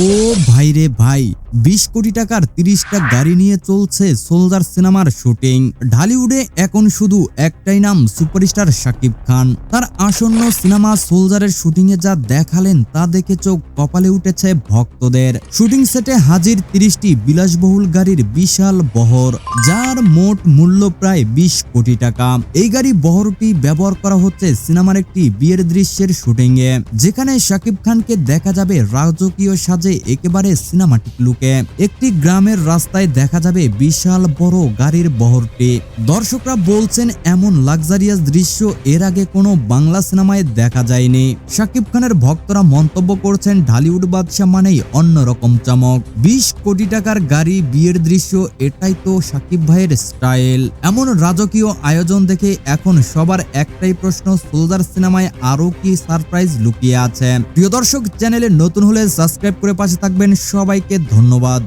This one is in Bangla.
ও ভাই রে ভাই, বিশ কোটি টাকার তিরিশটা গাড়ি নিয়ে চলছে সোলজার সিনেমার শুটিং। ঢালিউডে এখন শুধু একটাই নাম, সুপারস্টার শাকিব খান। তার আসন্ন সিনেমা সোলজারের শুটিং এ যা দেখালেন তা দেখে চোখ কপালে উঠেছে ভক্তদের। শুটিং সেটে হাজির তিরিশটি বিলাসবহুল গাড়ির বিশাল বহর, যার মোট মূল্য প্রায় বিশ কোটি টাকা। এই গাড়ি বহরটি ব্যবহার করা হচ্ছে সিনেমার একটি বিয়ের দৃশ্যের শুটিং এ, যেখানে শাকিব খানকে দেখা যাবে রাজকীয় সাজে একেবারে সিনেমাটিক লুকে। একটি গ্রামের রাস্তায় দেখা যাবে বিশাল বড় গাড়ির বহরটি। দর্শকরা বলছেন, এমন লাক্সারিয়াস দৃশ্য এর আগে কোনো বাংলা সিনেমায় দেখা যায়নি। শাকিব খানের ভক্তরা মন্তব্য করছেন, ঢালিউড বাদশা মানেই অন্যরকম চমক। বিশ কোটি টাকার গাড়ি, বিয়ের দৃশ্য, এটাই তো শাকিব ভাইয়ের স্টাইল। এমন রাজকীয় আয়োজন দেখে এখন সবার একটাই প্রশ্ন, সোলজার সিনেমায় আরও কি সারপ্রাইজ লুকিয়ে আছে? প্রিয় দর্শক, চ্যানেলে নতুন হলে সাবস্ক্রাইব করে পাশে থাকবেন। সবাইকে ধন্যবাদ।